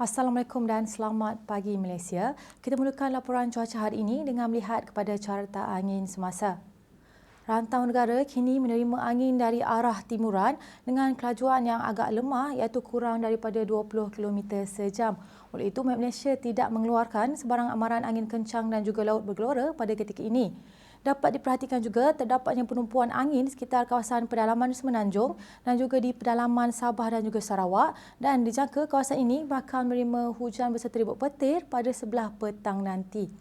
Assalamualaikum dan selamat pagi Malaysia. Kita mulakan laporan cuaca hari ini dengan melihat kepada carta angin semasa. Rantau negara kini menerima angin dari arah timuran dengan kelajuan yang agak lemah iaitu kurang daripada 20 km sejam. Oleh itu, Malaysia tidak mengeluarkan sebarang amaran angin kencang dan juga laut bergelora pada ketika ini. Dapat diperhatikan juga terdapatnya penumpuan angin sekitar kawasan pedalaman Semenanjung dan juga di pedalaman Sabah dan juga Sarawak dan dijangka kawasan ini bakal menerima hujan berserta ribut petir pada sebelah petang nanti.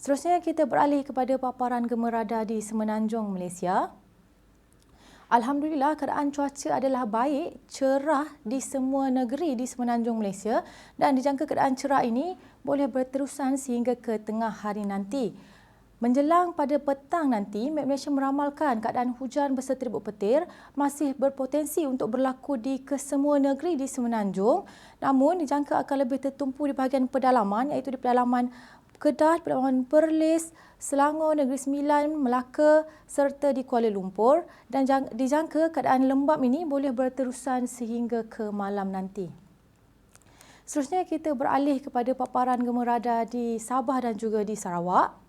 Seterusnya kita beralih kepada paparan gemerada di Semenanjung Malaysia. Alhamdulillah keadaan cuaca adalah baik, cerah di semua negeri di semenanjung Malaysia dan dijangka keadaan cerah ini boleh berterusan sehingga ke tengah hari nanti. Menjelang pada petang nanti, Met Malaysia meramalkan keadaan hujan berserta ribut petir masih berpotensi untuk berlaku di kesemua negeri di Semenanjung. Namun, dijangka akan lebih tertumpu di bahagian pedalaman iaitu di pedalaman Kedah, pedalaman Perlis, Selangor, Negeri Sembilan, Melaka serta di Kuala Lumpur dan dijangka keadaan lembap ini boleh berterusan sehingga ke malam nanti. Seterusnya kita beralih kepada paparan gemerada di Sabah dan juga di Sarawak.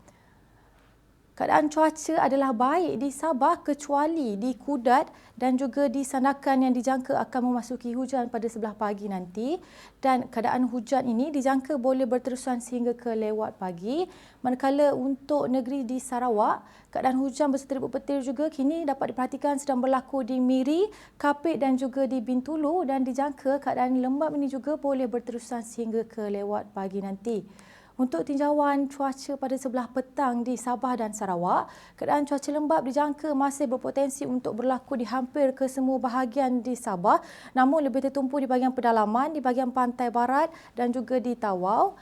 Keadaan cuaca adalah baik di Sabah kecuali di Kudat dan juga di Sandakan yang dijangka akan memasuki hujan pada sebelah pagi nanti. Dan keadaan hujan ini dijangka boleh berterusan sehingga ke lewat pagi. Manakala untuk negeri di Sarawak keadaan hujan berserta ribut petir juga kini dapat diperhatikan sedang berlaku di Miri, Kapit dan juga di Bintulu. Dan dijangka keadaan lembap ini juga boleh berterusan sehingga ke lewat pagi nanti. Untuk tinjauan cuaca pada sebelah petang di Sabah dan Sarawak, keadaan cuaca lembap dijangka masih berpotensi untuk berlaku di hampir ke semua bahagian di Sabah namun lebih tertumpu di bahagian pedalaman, di bahagian pantai barat dan juga di Tawau.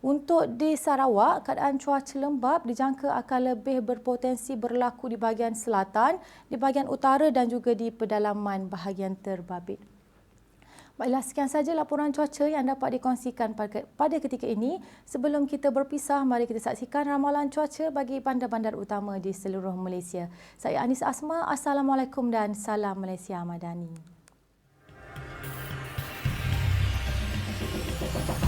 Untuk di Sarawak, keadaan cuaca lembap dijangka akan lebih berpotensi berlaku di bahagian selatan, di bahagian utara dan juga di pedalaman bahagian terbabit. Baiklah, sekian saja laporan cuaca yang dapat dikongsikan pada ketika ini. Sebelum kita berpisah, mari kita saksikan ramalan cuaca bagi bandar-bandar utama di seluruh Malaysia. Saya Anis Asma. Assalamualaikum dan salam Malaysia Madani. Thank you.